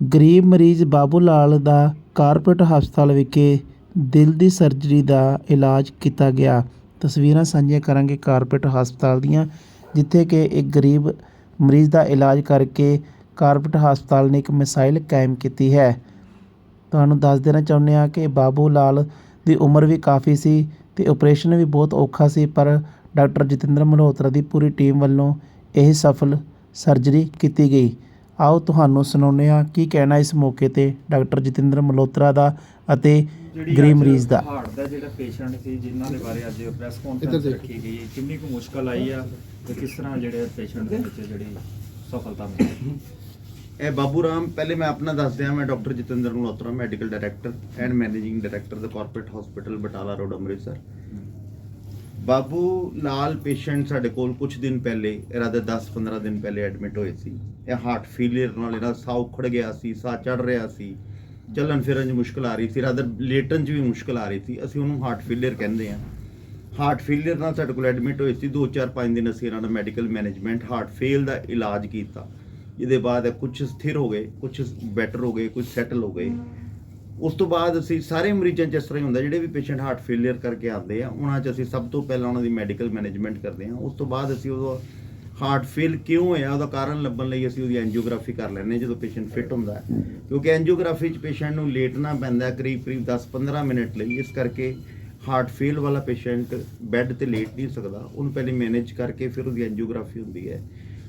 ਗਰੀਬ ਮਰੀਜ਼ ਬਾਬੂ ਲਾਲ ਦਾ ਕਾਰਪੋਰੇਟ ਹਸਪਤਾਲ ਵਿਖੇ ਦਿਲ ਦੀ ਸਰਜਰੀ ਦਾ ਇਲਾਜ ਕੀਤਾ ਗਿਆ। ਤਸਵੀਰਾਂ ਸਾਂਝੀਆਂ ਕਰਾਂਗੇ ਕਾਰਪੋਰੇਟ ਹਸਪਤਾਲ ਦੀਆਂ, ਜਿੱਥੇ ਕਿ ਇੱਕ ਗਰੀਬ ਮਰੀਜ਼ ਦਾ ਇਲਾਜ ਕਰਕੇ ਕਾਰਪੋਰੇਟ ਹਸਪਤਾਲ ਨੇ ਇੱਕ ਮਿਸਾਈਲ ਕਾਇਮ ਕੀਤੀ ਹੈ। ਤੁਹਾਨੂੰ ਦੱਸ ਦੇਣਾ ਚਾਹੁੰਦੇ ਹਾਂ ਕਿ ਬਾਬੂ ਲਾਲ ਦੀ ਉਮਰ ਵੀ ਕਾਫੀ ਸੀ ਤੇ ਆਪਰੇਸ਼ਨ ਵੀ ਬਹੁਤ ਔਖਾ ਸੀ, ਪਰ ਡਾਕਟਰ ਜਤਿੰਦਰ ਮਲਹੋਤਰਾ ਦੀ ਪੂਰੀ ਟੀਮ ਵੱਲੋਂ ਇਹ ਸਫਲ ਸਰਜਰੀ ਕੀਤੀ ਗਈ। ਆਓ ਤੁਹਾਨੂੰ ਸੁਣਾਉਂਦੇ ਹਾਂ ਕੀ ਕਹਿਣਾ ਇਸ ਮੌਕੇ ਤੇ ਡਾਕਟਰ ਜਤਿੰਦਰ ਮਲਹੋਤਰਾ ਦਾ ਅਤੇ ਗਰੀਬ ਮਰੀਜ਼ ਦਾ। ਹਾਰਟ ਦਾ ਜਿਹੜਾ ਪੇਸ਼ੈਂਟ ਸੀ ਜਿਨ੍ਹਾਂ ਦੇ ਬਾਰੇ ਅੱਜ ਪ੍ਰੈਸ ਕਾਨਫਰੰਸ। ਰੱਖੀ ਗਈ ਕਿੰਨੀ ਕੁ ਮੁਸ਼ਕਲ ਆਈ ਆ ਤੇ ਕਿਸ ਤਰ੍ਹਾਂ ਜਿਹੜੇ ਪੇਸ਼ੈਂਟ ਦੇ ਵਿੱਚ ਜਿਹੜੀ ਸਫਲਤਾ ਮਿਲੀ? ਇਹ ਬਾਬੂ ਰਾਮ ਪਹਿਲੇ ਮੈਂ ਆਪਣਾ ਦੱਸ ਦਿਆਂ ਮੈਂ doctor Jatinder Malhotra medical director and managing director the corporate hospital Batala road Amritsar. Babu Lal patient ਸਾਡੇ ਕੋਲ ਕੁਝ ਦਿਨ ਪਹਿਲੇ ਰਾਦਰ 10-15 ਦਿਨ ਪਹਿਲੇ ਐਡਮਿਟ ਹੋਏ ਸੀ। ਇਹ ਹਾਰਟ ਫੇਲਿਅਰ ਨਾਲ ਇਹਦਾ ਸਾਹ ਉਖੜ ਗਿਆ ਸੀ, ਸਾਹ ਚੜ ਰਿਹਾ ਸੀ। ਚੱਲਣ ਫਿਰਨ 'ਚ ਮੁਸ਼ਕਲ ਆ ਰਹੀ ਸੀ ਰਾਦਰ ਲੇਟਣ 'ਚ ਵੀ ਮੁਸ਼ਕਲ ਆ ਰਹੀ ਸੀ। ਅਸੀਂ ਉਹਨੂੰ ਹਾਰਟ ਫੇਲਿਅਰ ਕਹਿੰਦੇ ਹਾਂ। ਹਾਰਟ ਫੇਲਿਅਰ ਨਾਲ ਸਾਡੇ ਕੋਲ ਐਡਮਿਟ ਹੋਏ ਸੀ। 2-4-5 ਦਿਨ ਅਸੀਂ ਇਹਨਾਂ ਦਾ ਮੈਡੀਕਲ ਮੈਨੇਜਮੈਂਟ ਹਾਰਟ ਫੇਲ ਦਾ ਇਲਾਜ ਕੀਤਾ। ਇਹਦੇ ਬਾਅਦ ਕੁਝ ਸਥਿਰ ਹੋ ਗਏ ਕੁਝ ਬੈਟਰ ਹੋ ਗਏ ਕੁਝ ਸੈਟਲ ਹੋ ਗਏ। ਉਸ ਤੋਂ ਬਾਅਦ ਅਸੀਂ ਸਾਰੇ ਮਰੀਜ਼ਾਂ 'ਚ ਇਸ ਤਰ੍ਹਾਂ ਹੀ ਹੁੰਦਾ, ਜਿਹੜੇ ਵੀ ਪੇਸ਼ੈਂਟ ਹਾਰਟ ਫੇਲਿਅਰ ਕਰਕੇ ਆਉਂਦੇ ਆ, ਉਹਨਾਂ 'ਚ ਅਸੀਂ ਸਭ ਤੋਂ ਪਹਿਲਾਂ ਉਹਨਾਂ ਦੀ ਮੈਡੀਕਲ ਮੈਨੇਜਮੈਂਟ ਕਰਦੇ ਹਾਂ। ਉਸ ਤੋਂ ਬਾਅਦ ਅਸੀਂ ਉਹਦਾ ਹਾਰਟ ਫੇਲ ਕਿਉਂ ਹੋਇਆ, ਉਹਦਾ ਕਾਰਨ ਲੱਭਣ ਲਈ ਅਸੀਂ ਉਹਦੀ ਐਂਜੀਓਗ੍ਰਾਫੀ ਕਰ ਲੈਂਦੇ ਹਾਂ ਜਦੋਂ ਪੇਸ਼ੈਂਟ ਫਿਟ ਹੁੰਦਾ ਕਿਉਂਕਿ ਐਂਜੀਓਗ੍ਰਾਫੀ 'ਚ ਪੇਸ਼ੈਂਟ ਨੂੰ ਲੇਟਣਾ ਪੈਂਦਾ ਕਰੀਬ ਕਰੀਬ 10-15 ਮਿੰਟ ਲਈ। ਇਸ ਕਰਕੇ ਹਾਰਟ ਫੇਲ ਵਾਲਾ ਪੇਸ਼ੈਂਟ ਬੈੱਡ ਤੇ ਲੇਟ ਨਹੀਂ ਸਕਦਾ। ਉਹਨੂੰ ਪਹਿਲੇ ਮੈਨੇਜ ਕਰਕੇ ਫਿਰ ਉਹਦੀ ਐਂਜੀਓਗ੍ਰਾਫੀ ਹੁੰਦੀ ਹੈ।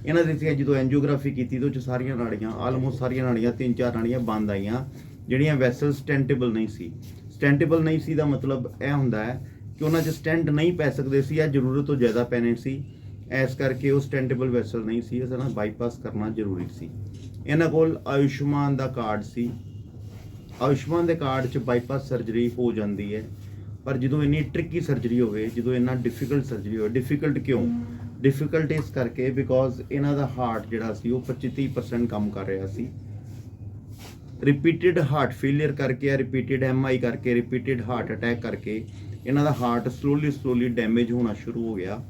ਇਹਨਾਂ ਦੇ ਅਸੀਂ ਜਦੋਂ ਐਂਜੀਓਗ੍ਰਾਫੀ ਕੀਤੀ ਤਾਂ ਉਹ 'ਚ ਸਾਰੀਆਂ ਨਾੜੀਆਂ ਆਲਮੋਸਟ ਸਾਰੀਆਂ ਨਾੜੀਆਂ ਤਿੰਨ ਚਾਰ ਨਾੜੀਆਂ ਬੰਦ ਆਈਆਂ। ਜਿਹੜੀਆਂ ਵੈਸਲ ਸਟੈਂਟੇਬਲ ਨਹੀਂ ਸੀ। ਸਟੈਂਟੇਬਲ ਨਹੀਂ ਸੀ ਦਾ ਮਤਲਬ ਇਹ ਹੁੰਦਾ ਹੈ ਕਿ ਉਹਨਾਂ 'ਚ ਸਟੈਂਟ ਨਹੀਂ ਪੈ ਸਕਦੇ ਸੀ ਜਾਂ ਜ਼ਰੂਰਤ ਤੋਂ ਜ਼ਿਆਦਾ ਪੈਣੇ ਸੀ। ਇਸ ਕਰਕੇ ਉਹ ਸਟੈਂਟੇਬਲ ਵੈਸਲ ਨਹੀਂ ਸੀ, ਇਸ ਨਾਲ ਬਾਈਪਾਸ ਕਰਨਾ ਜ਼ਰੂਰੀ ਸੀ। ਇਹਨਾਂ ਕੋਲ ਆਯੁਸ਼ਮਾਨ ਦਾ ਕਾਰਡ ਸੀ। ਆਯੁਸ਼ਮਾਨ ਦੇ ਕਾਰਡ 'ਚ ਬਾਈਪਾਸ ਸਰਜਰੀ ਹੋ ਜਾਂਦੀ ਹੈ। ਪਰ ਜਦੋਂ ਇੰਨੀ ਟ੍ਰਿਕੀ ਸਰਜਰੀ ਹੋਵੇ, ਜਦੋਂ ਇੰਨਾ ਡਿਫਿਕਲਟ ਸਰਜਰੀ ਹੋਵੇ ਡਿਫਿਕਲਟ ਕਿਉਂ? ਡਿਫਿਕਲਟ ਇਸ ਕਰਕੇ ਬਿਕੋਜ਼ ਇਹਨਾਂ ਦਾ ਹਾਰਟ ਜਿਹੜਾ ਸੀ, ਉਹ 25-30% ਕੰਮ ਕਰ ਰਿਹਾ ਸੀ। ਰਿਪੀਟਿਡ ਹਾਰਟ ਫੇਲਿਅਰ ਕਰਕੇ ਜਾਂ ਰਿਪੀਟਿਡ ਐਮਆਈ ਕਰਕੇ ਰਿਪੀਟਿਡ ਹਾਰਟ ਅਟੈਕ ਕਰਕੇ ਇਹਨਾਂ ਦਾ ਹਾਰਟ ਸਲੋਲੀ ਸਲੋਲੀ ਡੈਮੇਜ ਹੋਣਾ ਸ਼ੁਰੂ ਹੋ ਗਿਆ।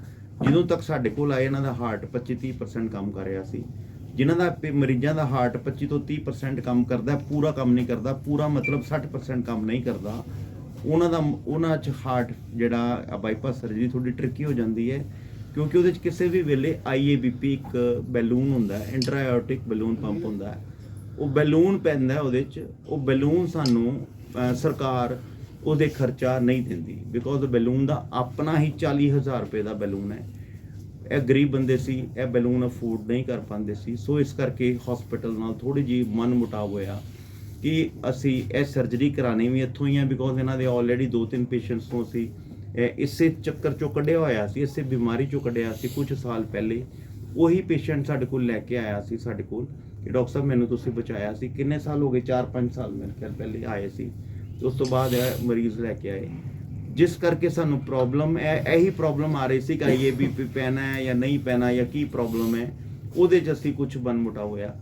ਜਦੋਂ ਤੱਕ ਸਾਡੇ ਕੋਲ ਆਏ, ਇਹਨਾਂ ਦਾ ਹਾਰਟ 25-30% ਕੰਮ ਕਰ ਰਿਹਾ ਸੀ। ਜਿਨ੍ਹਾਂ ਦਾ ਪੇ- ਮਰੀਜ਼ਾਂ ਦਾ ਹਾਰਟ 25 ਤੋਂ 30% ਕੰਮ ਕਰਦਾ, ਪੂਰਾ ਕੰਮ ਨਹੀਂ ਕਰਦਾ, ਪੂਰਾ ਮਤਲਬ 60% ਕੰਮ ਨਹੀਂ ਕਰਦਾ। ਉਹਨਾਂ ਦਾ, ਉਹਨਾਂ 'ਚ ਹਾਰਟ ਜਿਹੜਾ ਬਾਈਪਾਸ ਸਰਜਰੀ ਥੋੜੀ ਟ੍ਰਿਕੀ ਹੋ ਜਾਂਦੀ ਹੈ, ਕਿਉਂਕਿ ਉਹਦੇ 'ਚ ਕਿਸੇ ਵੀ ਵੇਲੇ ਆਈਏਬੀਪੀ ਇੱਕ ਬੈਲੂਨ ਹੁੰਦਾ ਹੈ ਇੰਟਰਾਇਓਟਿਕ ਬੈਲੂਨ ਪੰਪ ਹੁੰਦਾ। ਉਹ ਬੈਲੂਨ ਪੈਂਦਾ ਉਹਦੇ 'ਚ, ਉਹ ਬੈਲੂਨ ਸਾਨੂੰ ਸਰਕਾਰ ਉਹਦੇ ਖਰਚਾ ਨਹੀਂ ਦਿੰਦੀ ਬਿਕੋਜ਼ ਬੈਲੂਨ ਦਾ ਆਪਣਾ ਹੀ 40000 ਰੁਪਏ ਦਾ ਬੈਲੂਨ ਹੈ। ਇਹ ਗਰੀਬ ਬੰਦੇ ਸੀ, ਇਹ ਬੈਲੂਨ ਅਫੋਰਡ ਨਹੀਂ ਕਰ ਪਾਉਂਦੇ ਸੀ। ਸੋ ਇਸ ਕਰਕੇ ਹਸਪੀਟਲ ਨਾਲ ਥੋੜੀ ਜੀ ਮਨ ਮੁਟਾਵ ਹੋਇਆ ਕਿ ਅਸੀਂ ਇਹ ਸਰਜਰੀ ਕਰਾਣੀ ਵੀ ਇੱਥੋਂ ਹੀ ਆ ਬਿਕੋਜ਼ ਇਹਨਾਂ ਦੇ ਆਲਰੇਡੀ ਦੋ ਤਿੰਨ ਪੇਸ਼ੈਂਟਸ ਤੋਂ ਸੀ ਇਹ ਇਸੇ ਚੱਕਰ ਚੋਂ ਕੱਢਿਆ ਹੋਇਆ ਸੀ, ਇਸੇ ਬਿਮਾਰੀ ਚੋਂ ਕੱਢਿਆ ਸੀ ਕੁਝ ਸਾਲ ਪਹਿਲੇ। ਉਹੀ ਪੇਸ਼ੈਂਟ ਸਾਡੇ ਕੋਲ ਲੈ ਕੇ ਆਇਆ ਸੀ, ਸਾਡੇ ਕੋਲ। ਕਿ ਡਾਕਟਰ ਸਾਹਿਬ, ਮੈਨੂੰ ਤੁਸੀਂ ਬਚਾਇਆ ਸੀ। ਕਿੰਨੇ ਸਾਲ ਹੋ ਗਏ? 4-5 ਸਾਲ ਮੇਰੇ ਖਿਆਲ ਪਹਿਲੇ ਆਏ ਸੀ। ਉਸ ਤੋਂ ਬਾਅਦ ਇਹ ਮਰੀਜ਼ ਲੈ ਕੇ ਆਏ। ਜਿਸ ਕਰਕੇ ਸਾਨੂੰ ਪ੍ਰੋਬਲਮ ਇਹ, ਇਹੀ ਪ੍ਰੋਬਲਮ ਆ ਰਹੀ ਸੀ ਕਿ ਇਹ ਬੀਪੀ ਪੈਣਾ ਹੈ ਜਾਂ ਨਹੀਂ ਪੈਣਾ ਜਾਂ ਕੀ ਪ੍ਰੋਬਲਮ ਹੈ, ਉਹਦੇ 'ਚ ਅਸੀਂ ਕੁਝ ਬਨਮੁਟਾ ਹੋਇਆ।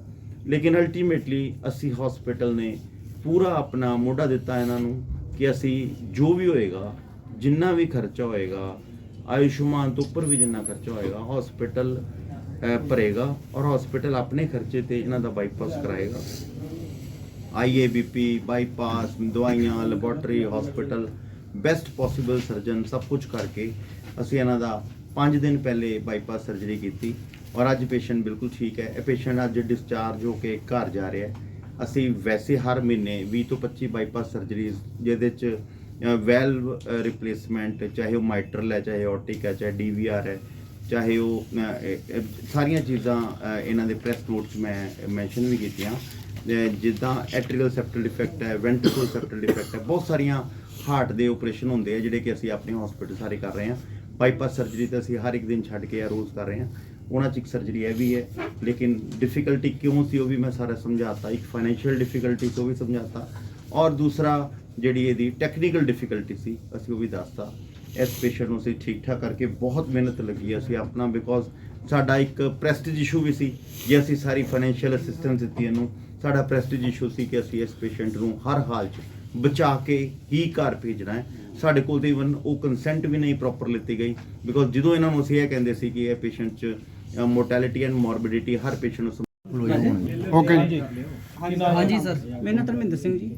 ਲੇਕਿਨ ਅਲਟੀਮੇਟਲੀ ਅਸੀਂ ਹਸਪੀਟਲ ਨੇ ਪੂਰਾ ਆਪਣਾ ਮੋਢਾ ਦਿੱਤਾ ਇਹਨਾਂ ਨੂੰ ਕਿ ਅਸੀਂ ਜੋ ਵੀ ਹੋਏਗਾ, ਜਿੰਨਾ ਵੀ ਖਰਚਾ ਹੋਏਗਾ, ਆਯੁਸ਼ਮਾਨ ਤੋਂ ਉੱਪਰ ਵੀ ਜਿੰਨਾ ਖਰਚਾ ਹੋਏਗਾ ਹਸਪੀਟਲ ਭਰੇਗਾ ਔਰ ਹਸਪੀਟਲ ਆਪਣੇ ਖਰਚੇ ਤੇ ਇਹਨਾਂ ਦਾ ਬਾਈਪਾਸ ਕਰਾਏਗਾ। ਆਈਏਬੀਪੀ ਬਾਈਪਾਸ ਦਵਾਈਆਂ laboratory hospital best possible surgeon ਸਭ ਕੁਝ ਕਰਕੇ ਅਸੀਂ ਇਹਨਾਂ ਦਾ 5 ਦਿਨ ਪਹਿਲੇ ਬਾਈਪਾਸ ਸਰਜਰੀ ਕੀਤੀ ਔਰ ਅੱਜ ਪੇਸ਼ੈਂਟ ਬਿਲਕੁਲ ਠੀਕ ਹੈ। ਇਹ ਪੇਸ਼ੈਂਟ ਅੱਜ ਡਿਸਚਾਰਜ ਹੋ ਕੇ ਘਰ ਜਾ ਰਿਹਾ ਹੈ। ਅਸੀਂ ਵੈਸੇ ਹਰ ਮਹੀਨੇ 20 ਤੋਂ 25 ਬਾਈਪਾਸ ਸਰਜਰੀਜ਼ ਜਿਹਦੇ ਚ ਵੈਲਵ ਰਿਪਲੇਸਮੈਂਟ ਚਾਹੇ ਉਹ ਮਾਈਟਰਲ ਹੈ ਚਾਹੇ ਔਟਿਕ ਹੈ, ਚਾਹੇ ਡੀਵੀਆਰ ਹੈ ਚਾਹੇ ਉਹ ਸਾਰੀਆਂ ਚੀਜ਼ਾਂ ਇਹਨਾਂ ਦੇ ਪ੍ਰੈਸ 'ਚ ਮੈਂ ਮੈਂਸ਼ਨ ਵੀ ਕੀਤੀਆਂ। ਜਿੱਦਾਂ ਐਟਰੀਅਲ ਸੈਪਟਲ ਡਿਫੈਕਟ ਹੈ ਵੈਂਟ੍ਰਿਕਲ ਸੈਪਟਲ ਡਿਫੈਕਟ ਹੈ, ਬਹੁਤ ਸਾਰੀਆਂ ਹਾਰਟ ਦੇ ਆਪਰੇਸ਼ਨ ਹੁੰਦੇ ਆ, ਜਿਹੜੇ ਕਿ ਅਸੀਂ ਆਪਣੇ ਹਸਪੀਟਲ ਸਾਰੇ ਕਰ ਰਹੇ ਹਾਂ। ਬਾਈਪਾਸ ਸਰਜਰੀ ਤਾਂ ਅਸੀਂ ਹਰ ਇੱਕ ਦਿਨ ਛੱਡ ਕੇ ਆ ਰੋਜ਼ ਕਰ ਰਹੇ ਹਾਂ। ਉਹਨਾਂ 'ਚ ਇੱਕ ਸਰਜਰੀ ਇਹ ਵੀ ਹੈ, ਲੇਕਿਨ ਡਿਫਿਕਲਟੀ ਕਿਉਂ ਸੀ ਉਹ ਵੀ ਮੈਂ ਸਾਰਾ ਸਮਝਾਤਾ। ਇੱਕ ਫਾਈਨੈਂਸ਼ੀਅਲ ਡਿਫਿਕਲਟੀ ਤੋਂ ਵੀ ਸਮਝਾਤਾ। ਔਰ ਦੂਸਰਾ ਜਿਹੜੀ ਇਹਦੀ ਟੈਕਨੀਕਲ ਡਿਫਿਕਲਟੀ ਸੀ, ਅਸੀਂ ਉਹ ਵੀ ਦੱਸਤਾ। ਇਸ ਪੇਸ਼ੈਂਟ ਨੂੰ ਅਸੀਂ ਠੀਕ ਠਾਕ ਕਰਕੇ ਬਹੁਤ ਮਿਹਨਤ ਲੱਗੀ ਹੈ। ਅਸੀਂ ਆਪਣਾ ਬਿਕੋਜ਼ ਸਾਡਾ ਇੱਕ ਪ੍ਰੈਸਟੀਜ ਇਸ਼ੂ ਵੀ ਸੀ ਜੇ ਅਸੀਂ ਸਾਰੀ ਫਾਈਨੈਂਸ਼ੀਅਲ ਅਸਿਸਟੈਂਸ ਦਿੱਤੀ ਇਹਨੂੰ, ਸਾਡਾ ਪ੍ਰੈਸਟੀਜ ਇਸ਼ੂ ਸੀ ਕਿ ਅਸੀਂ ਇਸ ਪੇਸ਼ੈਂਟ ਨੂੰ ਹਰ ਹਾਲ 'ਚ ਬਚਾ ਕੇ ਹੀ ਘਰ ਭੇਜਣਾ ਹੈ ਸਾਡੇ ਕੋਲ ਤੇ ਇਵਨ ਉਹ ਕੰਸੈਂਟ ਵੀ ਨਹੀਂ ਪ੍ਰੋਪਰ ਲਿੱਤੀ ਗਈ ਬਿਕੋਜ਼ ਜਦੋਂ ਇਹਨਾਂ ਨੂੰ ਅਸੀਂ ਇਹ ਕਹਿੰਦੇ ਸੀ ਕਿ ਇਹ ਪੇਸ਼ੈਂਟ 'ਚ ਮੋਰਟੈਲਿਟੀ ਐਂਡ ਮੋਰਬਿਡਿਟੀ ਹਰ ਪੇਸ਼ੈਂਟ ਨੂੰ ਓਕੇ ਜੀ ਹਾਂਜੀ। ਸਰ। ਮੇਰਾ ਨਾਮ ਧਰਮਿੰਦਰ ਸਿੰਘ ਜੀ।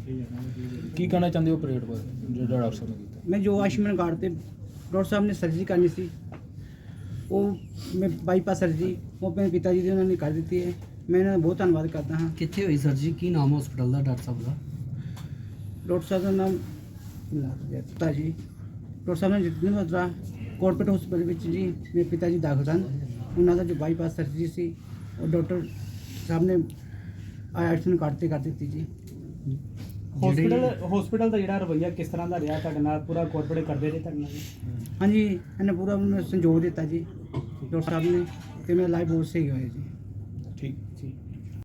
ਕੀ ਕਹਿਣਾ ਚਾਹੁੰਦੇ ਹੋ ਆਪਰੇਟ ਬਾਰੇ ਜਿਹੜਾ ਡਾਕਟਰ ਸਾਹਿਬ ਨੇ ਕੀਤਾ? ਮੈਂ ਜੋ ਆਯੁਸ਼ਮਾਨ ਕਾਰਡ ਤੇ ਡਾਕਟਰ ਸਾਹਿਬ ਨੇ ਸਰਜਰੀ ਕਰਨੀ ਸੀ ਉਹ ਮੈਂ ਬਾਈਪਾਸ ਸਰਜਰੀ ਉਹ ਮੇਰੇ ਪਿਤਾ ਜੀ ਦੇ ਉਹਨਾਂ ਨੇ ਕਰ ਦਿੱਤੀ ਹੈ। ਮੈਂ ਇਹਨਾਂ ਦਾ ਬਹੁਤ ਧੰਨਵਾਦ ਕਰਦਾ ਹਾਂ। ਕਿੱਥੇ ਹੋਈ ਸਰਜਰੀ ਕੀ ਨਾਮ ਹਸਪੀਟਲ ਦਾ ਡਾਕਟਰ ਸਾਹਿਬ ਦਾ? ਡਾਕਟਰ ਸਾਹਿਬ ਦਾ ਨਾਮ ਪਿਤਾ ਜੀ ਡਾਕਟਰ ਸਾਹਿਬ ਨੇ ਜਿਤਨੇ ਮਤਰਾ ਕਾਰਪੋਰੇਟ ਹਸਪੀਟਲ ਵਿੱਚ ਜੀ ਮੇਰੇ ਪਿਤਾ ਜੀ ਦਾਖਲ ਸਨ। ਉਹਨਾਂ ਦਾ ਜੋ ਬਾਈਪਾਸ ਸਰਜਰੀ ਸੀ ਉਹ ਡਾਕਟਰ ਸਾਹਿਬ ਨੇ ਆਯੁਸ਼ਮਾਨ ਕਾਰਡ ਤੇ ਕਰ ਦਿੱਤੀ ਜੀ। ਹਸਪੀਟਲ ਹਸਪੀਟਲ ਦਾ ਜਿਹੜਾ ਰਵਈਆ ਕਿਸ ਤਰ੍ਹਾਂ ਦਾ ਰਿਹਾ ਤੁਹਾਡੇ ਨਾਲ? ਪੂਰਾ ਕੋਆਪਰੇਟ ਕਰਦੇ ਰਹੇ ਤੁਹਾਡੇ ਨਾਲ? ਹਾਂਜੀ ਇਹਨੇ ਪੂਰਾ ਮੈਨੂੰ ਸੰਜੋਗ ਦਿੱਤਾ ਜੀ ਡਾਕਟਰ ਸਾਹਿਬ ਨੇ ਤੇ ਮੇਰਾ ਲਾਈਫ ਬਹੁਤ ਸਹੀ ਹੋਇਆ ਜੀ।